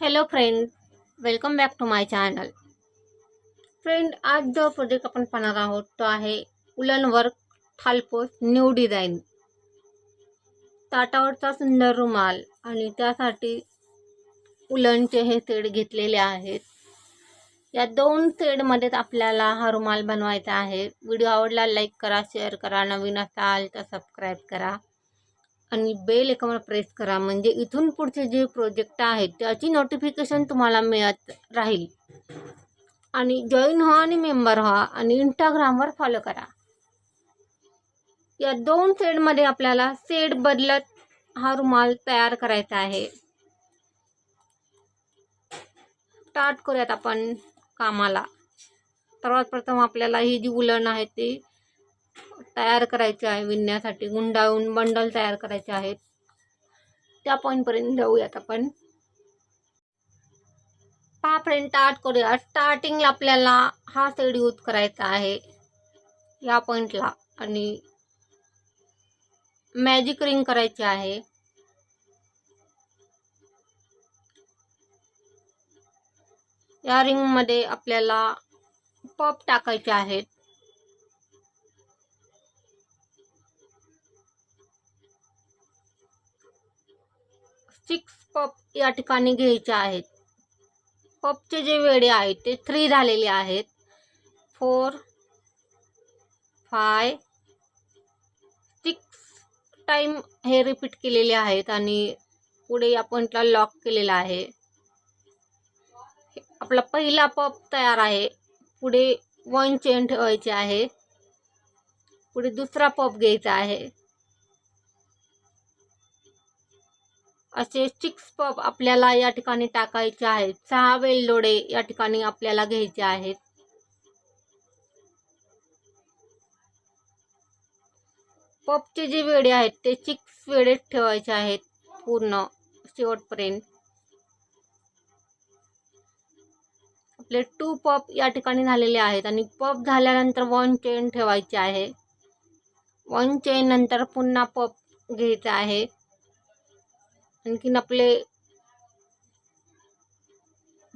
Hello friend welcome back to my channel friend आज जो project आपण पाहणार आहोत तो आहे उलन वर्क थालपोस न्यू डिझाईन ताटावरचा सुंदर रुमाल आणि त्यासाठी उलनचे हे सेड घेतलेले आहेत. या दोन सेडमध्येच आपल्याला हा रुमाल बनवायचा आहे. व्हिडिओ आवडला लाईक करा शेअर करा. नवीन असाल तर सबस्क्राईब करा. आणि बेल एकावर प्रेस करा. म्हणजे इथून पुढचे जे प्रोजेक्ट आहेत त्याची नोटिफिकेशन तुम्हाला मिळत राहील. आणि जॉईन व्हा आणि मेंबर व्हा आणि इंस्टाग्रामवर फॉलो करा. या दोन सेडमध्ये आपल्याला सेड बदलत हा रुमाल तयार करायचा आहे. स्टार्ट करूयात आपण कामाला. सर्वात प्रथम आपल्याला ही जी उलण आहे ती तयार करायचे आहे विणण्यासाठी. गुंडाळून बंडल तयार करायचे आहेत. त्या पॉईंटपर्यंत जाऊयात आपण. पहा फ्रेंड स्टार्ट करूया. स्टार्टिंगला आपल्याला हा सेड यूज करायचा आहे. या पॉईंटला आणि मॅजिक रिंग करायची आहे. या रिंगमध्ये आपल्याला पप टाकायचे आहेत. सिक्स पप या ठिकाणी घ्यायचे आहेत. पपचे जे वेळे आहेत ते थ्री झालेले आहेत. फोर फाय सिक्स टाईम हे रिपीट केलेले आहेत आणि पुढे या पॉईंटला लॉक केलेला आहे. आपला पहिला पप तयार आहे. पुढे वन चेन ठेवायचे आहे. पुढे दुसरा पप घ्यायचा आहे. असे सिक्स पप आपल्याला या ठिकाणी टाकायचे आहेत. सहा वेलदोडे या ठिकाणी आपल्याला घ्यायचे आहेत. पपचे जे वेडे आहेत ते सिक्स वेडे ठेवायचे आहेत पूर्ण शेवटपर्यंत. आपले टू पप या ठिकाणी झालेले आहेत आणि पप झाल्यानंतर वन चेन ठेवायचे आहे. वन चेन नंतर पुन्हा पप घ्यायचा आहे. आणखीन आपले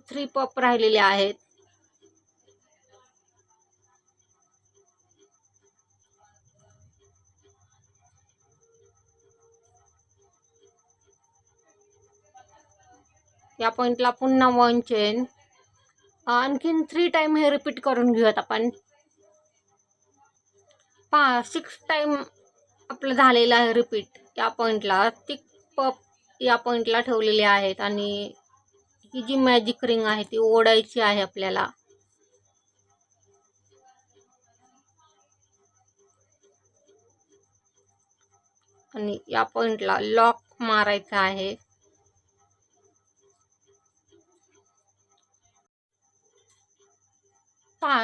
थ्री पप राहिलेले आहेत. या पॉईंटला पुन्हा वन चेन आणखीन थ्री टाईम हे रिपीट करून घेऊयात आपण. पहा सिक्स टाईम आपलं झालेलं आहे रिपीट या पॉईंटला ती पप या पॉईंटला ठेवलेले आहेत आणि ही जी मॅजिक रिंग आहे ती ओढायची आहे आपल्याला. आणि या पॉइंटला लॉक मारायचा आहे.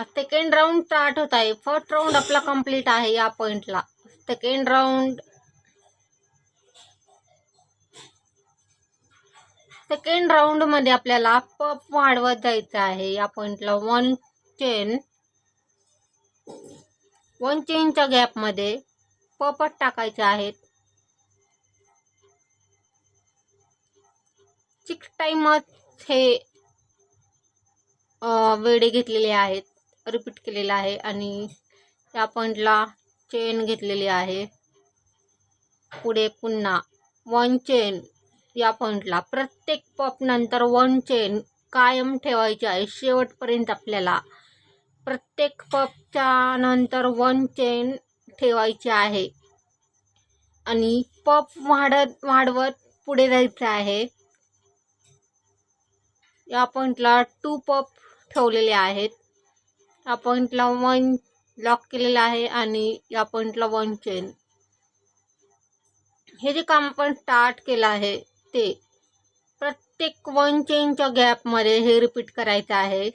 सेकंड राऊंड स्टार्ट होत आहे. फर्स्ट राऊंड आपला कंप्लीट आहे या पॉइंटला सेकंड राऊंड सेकंड राऊंडमध्ये आपल्याला पप वाढवत जायचं आहे. या पॉईंटला वन चेन वन चेनच्या गॅपमध्ये पपट टाकायचे आहेत. सिक्स टाईमच हे वेडे घेतलेले आहेत. रिपीट केलेलं आहे आणि या पॉईंटला चेन घेतलेली आहे. पुढे पुन्हा वन चेन या पॉईंटला प्रत्येक पॉप नंतर वन चेन कायम ठेवायची आहे. शेवटपर्यंत आपल्याला प्रत्येक पपच्या नंतर वन चेन ठेवायची आहे. आणि पप वाढत वाढवत पुढे जायचं आहे. या पॉईंटला टू पप ठेवलेले आहेत. या पॉईंटला वन लॉक केलेला आहे आणि या पॉईंटला वन चेन हे जे काम आपण स्टार्ट केलं आहे ते. प्रत्येक वन चेनच्या गॅपमध्ये हे रिपीट करायचं आहे.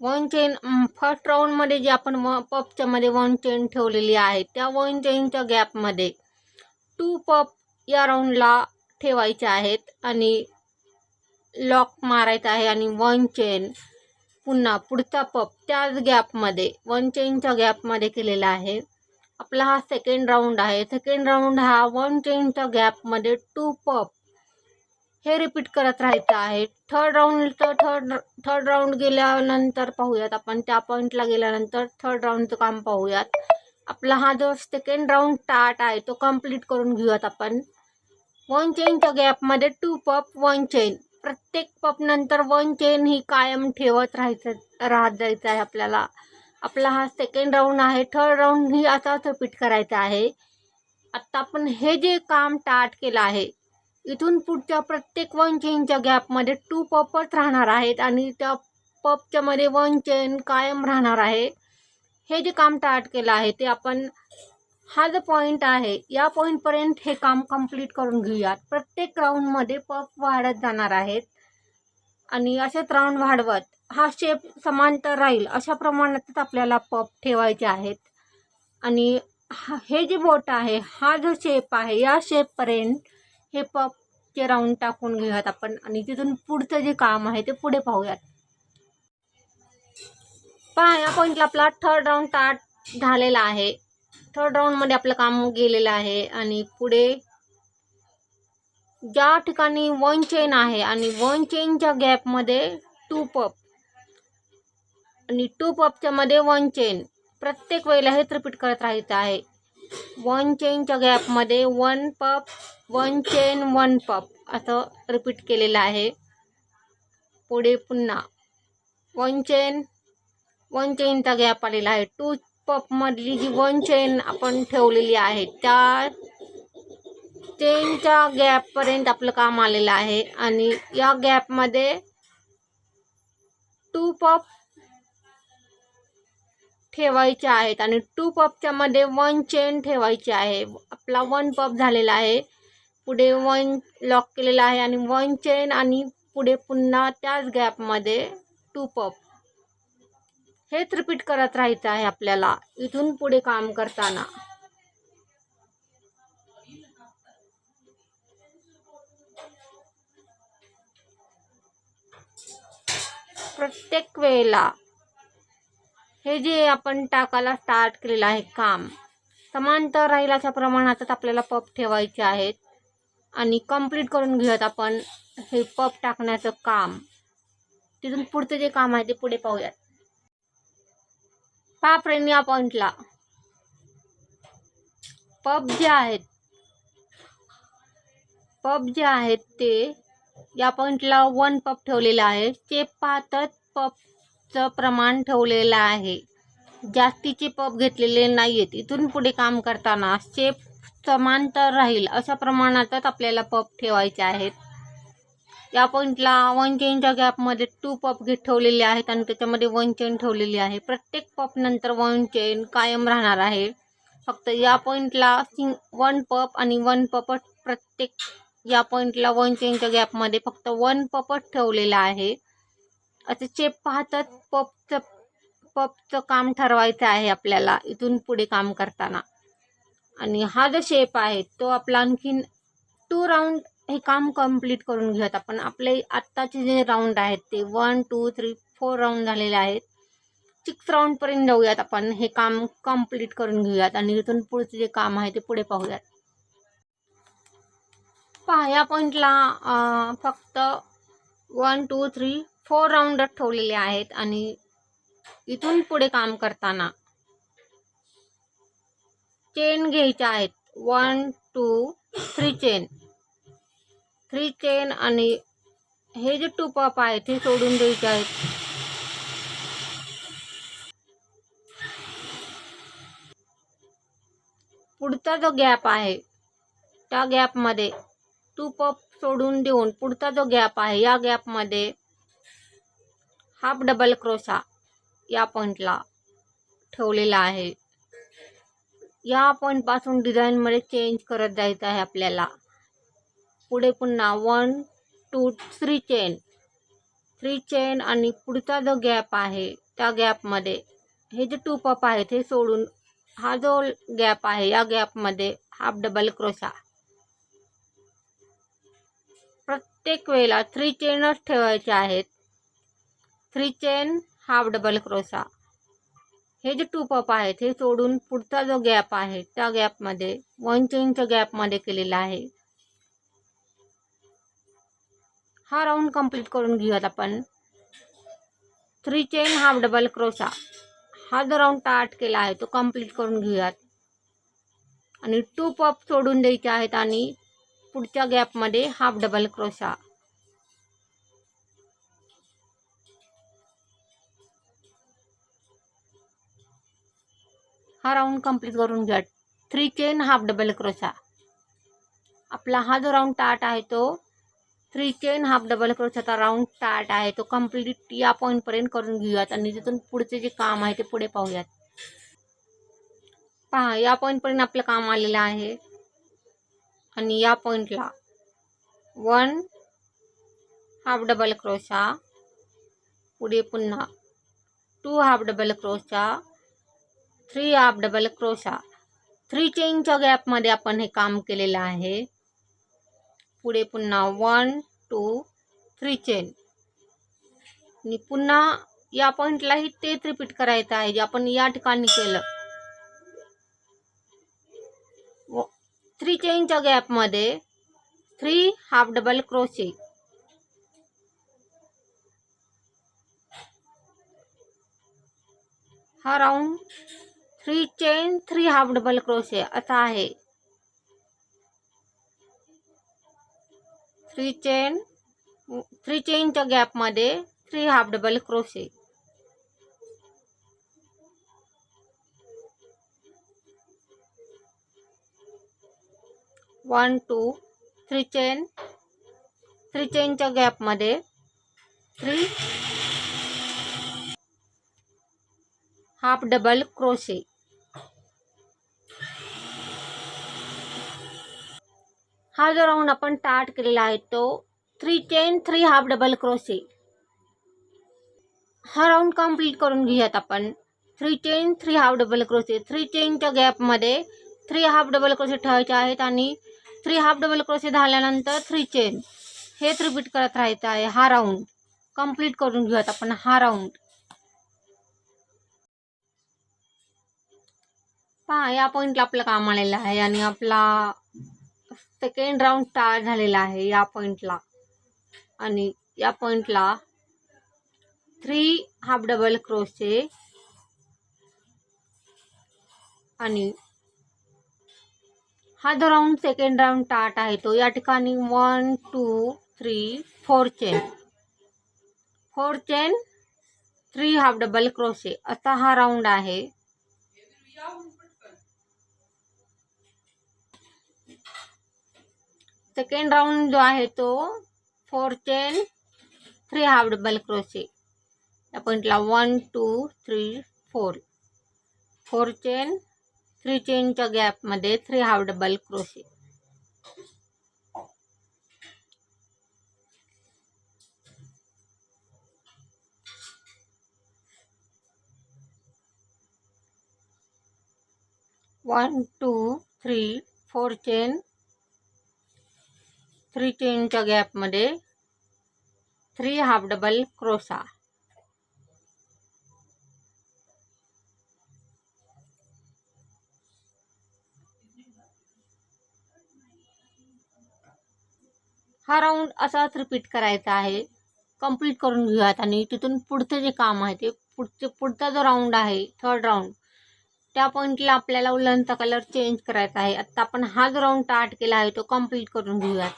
वन चेन फर्स्ट राऊंडमध्ये जे आपण व पपच्यामध्ये वन चेन ठेवलेली आहे त्या वन चेनच्या गॅपमध्ये टू पप या राऊंडला ठेवायचे आहेत आणि लॉक मारायचं आहे आणि वन चेन पुन्हा पुढचा पप त्याच गॅपमध्ये वन चेनच्या गॅपमध्ये केलेला आहे. आपला हा सेकंड राऊंड आहे. सेकंड राऊंड हा वन चेनच्या गॅपमध्ये टू पप हे रिपीट करत राहायचं आहे. थर्ड राऊंडचं थर्ड थर्ड राऊंड गेल्यानंतर पाहूयात आपण. त्या पॉईंटला गेल्यानंतर थर्ड राऊंडचं काम पाहूयात. आपला हा जो सेकंड राऊंड स्टार्ट आहे तो कंप्लीट करून घेऊयात आपण. वन चेनच्या गॅपमध्ये टू पप वन चेन प्रत्येक पप नंतर वन चेन ही कायम ठेवत राहायचं राहत जायचं आहे आपल्याला. आपला हा सेकंड राऊंड आहे. थर्ड राऊंड ही असाच रिपीट करायचा आहे. आत्ता आपण हे जे काम स्टार्ट केलं आहे इथून पुढच्या प्रत्येक वन चेनच्या गॅपमध्ये टू पपच राहणार आहेत आणि त्या पपच्या मध्ये वन चेन कायम राहणार आहे. हे जे काम स्टार्ट केलं आहे ते आपण हा जो पॉईंट आहे या पॉईंटपर्यंत हे काम कंप्लीट करून घेऊयात. प्रत्येक राऊंडमध्ये पप वाढत जाणार आहेत. आणि असेच राऊंड वाढवत हा शेप समांतर राहील अशा प्रमाणातच आपल्याला पप ठेवायचे आहेत. आणि हा हे जे बोट आहे हा जो शेप आहे या शेपपर्यंत हे पपचे राऊंड टाकून घेऊयात आपण. आणि तिथून पुढचं जे काम आहे ते पुढे पाहूयात. पहा या पॉईंटला आपला थर्ड राऊंड स्टार्ट झालेला आहे. थर्ड राऊंडमध्ये आपलं काम गेलेलं आहे. आणि पुढे ज्या ठिकाणी वन चेन आहे आणि वन चेनच्या गॅपमध्ये टू पप आणि टू पपच्या मध्ये वन चेन प्रत्येक वेळेला हेच रिपीट करत राहायचं आहे. वन चेनच्या गॅपमध्ये one puff one chain one puff असं रिपीट केलेलं आहे. पुढे पुन्हा. वन चेन वन चेनचा गॅप आलेला आहे. टू पपमधली जी वन चेन आपण ठेवलेली आहे त्या चेनच्या गॅपपर्यंत आपलं काम आलेलं आहे. आणि या गॅपमध्ये टू पप ठेवायचे आहेत. आणि टू पपच्या मध्ये वन चेन ठेवायची आहे. आपला वन पप झालेला आहे. पुढे वन लॉक केलेला आहे. आणि वन चेन आणि पुढे पुन्हा त्याच गॅपमध्ये टू पप हेच रिपीट करत राहायचं आहे आपल्याला. इथून पुढे काम करताना. प्रत्येक वेळेला हे जे आपण टाकायला स्टार्ट केलेलं आहे काम समांतर राहील अशा प्रमाणातच आपल्याला पप ठेवायचे आहेत आणि कंप्लीट करून घेऊयात आपण हे पप टाकण्याचं काम. तिथून पुढचं जे काम आहे ते पुढे पाहूयात. पहा फ्रेंड या पॉईंटला पब जे आहेत पब जे आहेत ते या पॉईंटला वन पप ठेवलेला आहे. चेप पाहतच पपचं प्रमाण ठेवलेलं आहे. जास्तीचे पप घेतलेले नाही आहेत इथून पुढे काम करताना शेप समांतर राहील. अशा प्रमाणातच आपल्याला पप ठेवायचे आहेत. या पॉईंटला वन चेनच्या गॅपमध्ये टू पप घेत ठेवलेले आहेत आणि त्याच्यामध्ये वन चेन ठेवलेली आहे. प्रत्येक पप नंतर वन चेन कायम राहणार आहे. फक्त या पॉईंटला सिंग वन पप आणि वन पपच प्रत्येक या पॉईंटला वन चेनच्या गॅपमध्ये फक्त वन पपच ठेवलेला आहे. असं चेप पाहतात पपचं पपचं काम ठरवायचं आहे आपल्याला इथून पुढे काम करताना. आणि हा जो शेप आहे तो आपला आणखीन टू राऊंड हे काम कंप्लीट करून घेऊयात आपण. आपले आत्ताचे जे राऊंड आहेत ते one two three four round झालेले आहेत. सिक्स राऊंडपर्यंत जाऊयात आपण. हे काम कंप्लीट करून घेऊयात आणि इथून पुढचं जे काम आहे ते पुढे पाहूयात. पाया पॉईंटला फक्त one two three four round ठेवलेले आहेत आणि इथून पुढे काम करताना चेन घ्यायच्या आहेत. One two three chain. Three chain आणि हे जे टू पप आहेत ते सोडून द्यायचे आहेत. पुढचा जो गॅप आहे त्या गॅपमध्ये टू पप सोडून देऊन पुढचा जो गॅप आहे या गॅपमध्ये हाफ डबल क्रोशा या पॉईंटला ठेवलेला आहे. या पॉईंटपासून डिझाईनमध्ये चेंज करत जायचं आहे आपल्याला. पुढे पुन्हा one two three chain three chain आणि पुढचा जो गॅप आहे त्या गॅपमध्ये हे जे टू पप आहेत हे सोडून हा जो गॅप आहे या गॅपमध्ये हाफ डबल क्रोशा प्रत्येक वेळेला थ्री चेनच ठेवायचे आहेत. Three chain half double crochet हे जे टू पप आहेत हे सोडून पुढचा जो गॅप आहे त्या गॅपमध्ये वन चेनच्या गॅपमध्ये केलेला आहे. हा राऊंड कंप्लीट करून घेऊयात आपण. Three chain half double crochet हा जो राऊंड स्टार्ट केला आहे तो कंप्लीट करून घेऊयात. आणि टू पप सोडून द्यायचे आहेत आणि पुढच्या गॅपमध्ये हाफ डबल क्रोशा हा राऊंड कंप्लीट करून घ्या three chain half double crochet आपला हा जो राऊंड टाट आहे तो थ्री चेन हाफ डबल क्रोशाचा राऊंड टाट आहे. तो कंप्लीट या पॉईंटपर्यंत करून घेऊयात आणि तिथून पुढचे जे काम आहे ते पुढे पाहूयात. पहा या पॉईंटपर्यंत आपलं काम आलेलं आहे. आणि या पॉईंटला वन हाफ डबल क्रोशा पुढे पुन्हा two half double crochet three half double crochet three चेनच्या गॅपमध्ये आपण हे काम केलेलं आहे. पुढे पुन्हा वन टू थ्री चेन आणि पुन्हा या पॉईंटलाही तेच रिपीट करायचं आहे जे आपण या ठिकाणी केलं. थ्री चेनच्या गॅपमध्ये थ्री हाफ़ डबल क्रोशे हा round three chain three half double crochet असा आहे. थ्री चेन थ्री चेनच्या गॅपमध्ये three half double crochet one two three chain three चेनच्या गॅपमध्ये थ्री हाफ डबल क्रोशे हा जो राऊंड आपण स्टार्ट केलेला आहे तो three chain three half double crochet हा राऊंड कंप्लीट करून घेऊयात आपण. Three chain three half double crochet three चेनच्या गॅपमध्ये थ्री हाफ डबल क्रोशे ठेवायचे आहेत आणि थ्री हाफ डबल क्रोशे झाल्यानंतर थ्री चेन हेच रिपीट करत राहायचं आहे. हा राऊंड कंप्लीट करून घेऊयात आपण हा राऊंड पहा या पॉईंटला आपलं काम आलेलं आहे आणि आपला सेकंड राऊंड स्टार्ट झालेला आहे या पॉईंटला आणि या पॉईंटला थ्री हाफ डबल क्रोशे आणि हा जो राऊंड सेकंड राऊंड टाट आहे तो या ठिकाणी one two three four chain four chain three half double crochet असा हा राऊंड आहे. सेकंड राऊंड जो आहे तो four chain three half double crochet या पॉईंटला one two three four four chain three चेनच्या गॅपमध्ये three half double crochet. One two three four chain three चेनच्या गॅपमध्ये three half double crochet हा राऊंड असाच repeat करायचा आहे. कंप्लीट करून घेऊयात आणि तिथून पुढचं जे काम आहे ते पुढचे पुढचा जो राऊंड आहे थर्ड राऊंड त्या पॉईंटला आपल्याला उलनचा कलर चेंज करायचा आहे. आत्ता आपण हा जो राऊंड स्टार्ट केला आहे तो कंप्लीट करून घेऊयात.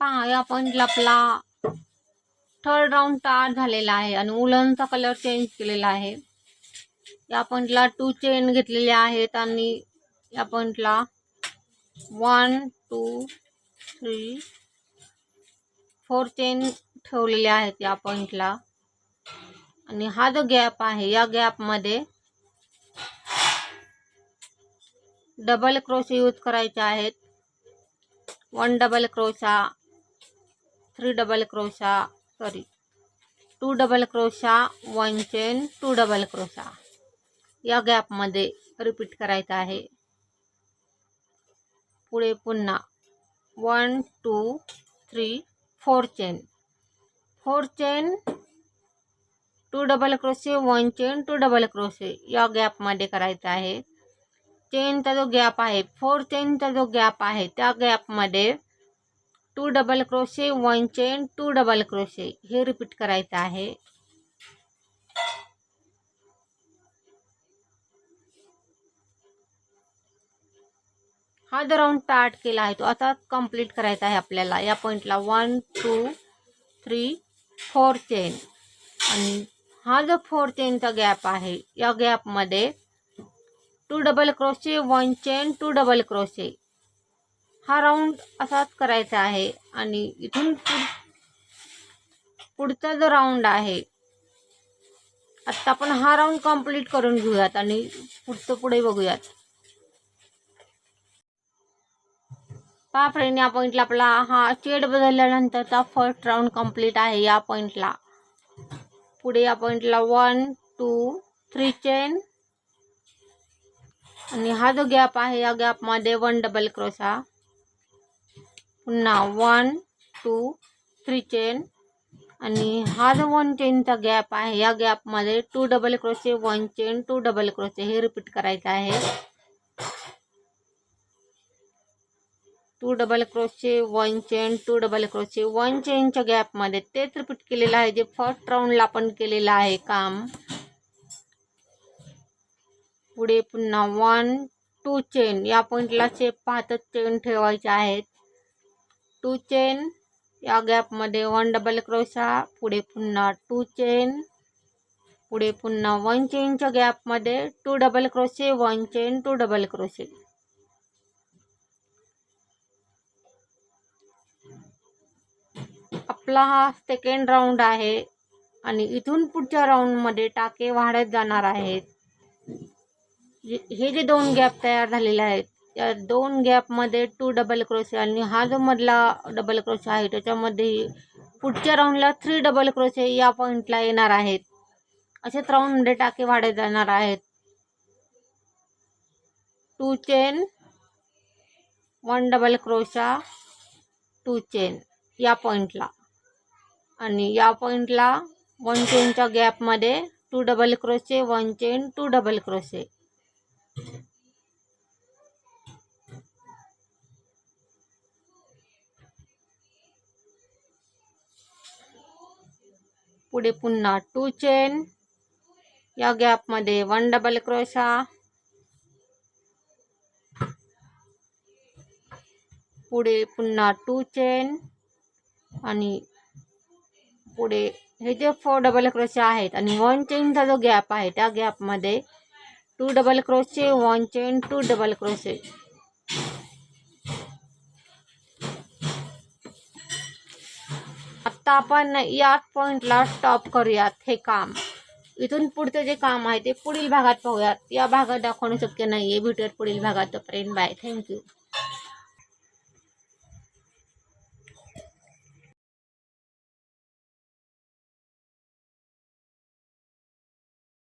पहा या पॉईंटला आपला थर्ड राऊंड स्टार्ट झालेला आहे आणि उलनचा कलर चेंज केलेला आहे. या पॉईंटला टू चेन घेतलेले आहेत आणि या पॉईंटला one two three four chain ठेवलेले आहेत या पॉईंटला आणि हा जो गॅप आहे या गॅपमध्ये डबल क्रोशे यूज करायचे आहेत. One double crochet three double crochet sorry two double crochet one chain two double crochet या गॅपमध्ये रिपीट करायचं आहे. पुढे पुन्हा. One, two, three, four chain four chain two double crochet one chain two double crochet या गॅपमध्ये करायचं आहे. चेनचा जो गॅप आहे फोर चेनचा जो गॅप आहे, त्या गॅपमध्ये two double crochet one chain two double crochet हे रिपीट करायचं आहे. हा जो राऊंड स्टार्ट केला आहे तो आता कंप्लीट करायचा आहे आपल्याला. या पॉईंटला one two three four chain आणि हा जो फोर चेनचा गॅप आहे या गॅपमध्ये two double crochet one chain two double crochet हा राऊंड असाच करायचा आहे आणि इथून पुढचा जो राऊंड आहे आत्ता आपण हा राऊंड कंप्लीट करून घेऊयात आणि पुढचं पुढे बघूयात. पहा फ्रेंड या पॉईंटला आपला हा शेड बदलल्यानंतरचा फर्स्ट राऊंड कंप्लीट आहे या पॉईंटला पुढे या पॉईंटला वन टू थ्री चेन आणि हा जो गॅप आहे या गॅपमध्ये वन डबल क्रोशा पुन्हा वन टू थ्री चेन आणि हा जो वन चेनचा गॅप आहे या गॅपमध्ये two double crochet one chain two double crochet हे रिपीट करायचं आहे. Two double crochet one chain two double crochet one चेनच्या गॅपमध्ये तेच रिपीट केलेलं आहे जे फर्स्ट राऊंडला आपण केलेलं आहे काम. पुढे पुन्हा वन टू चेन या पॉईंटला शेप पाहतच चेन ठेवायचे आहेत. टू चेन या गॅपमध्ये वन डबल क्रोशा पुढे पुन्हा टू चेन पुढे पुन्हा वन चेनच्या गॅपमध्ये two double crochet one chain two double crochet आपला हा सेकंड राऊंड आहे. आणि इथून पुढच्या राऊंडमध्ये टाके वाढत जाणार आहेत. हे जे दोन गॅप तयार झालेले आहेत या दोन गॅपमध्ये टू डबल क्रोशे आणि हा जो मधला डबल क्रोशे आहे त्याच्यामध्ये पुढच्या राऊंडला थ्री डबल क्रोशे या पॉईंटला येणार आहेत. असेच राऊंडमध्ये टाके वाढत जाणार आहेत. Two chain one double crochet two chain या पॉईंटला आणि या पॉईंटला वन चेनच्या गॅपमध्ये two double crochet one chain two double crochet पुढे पुन्हा टू चेन या गॅपमध्ये वन डबल क्रोशा पुढे पुन्हा टू चेन आणि पुढे हे जे फोर डबल क्रोशे आहेत आणि वन चेनचा जो गॅप आहे त्या गॅपमध्ये two double crochet one chain two double crochet आत्ता आपण या पॉईंटला स्टॉप करूयात हे काम. इथून पुढचं जे काम आहे ते पुढील भागात पाहूयात. या भागात दाखवणं शक्य नाही आहे भेटूयात पुढील भागात. तोपर्यंत बाय थँक्यू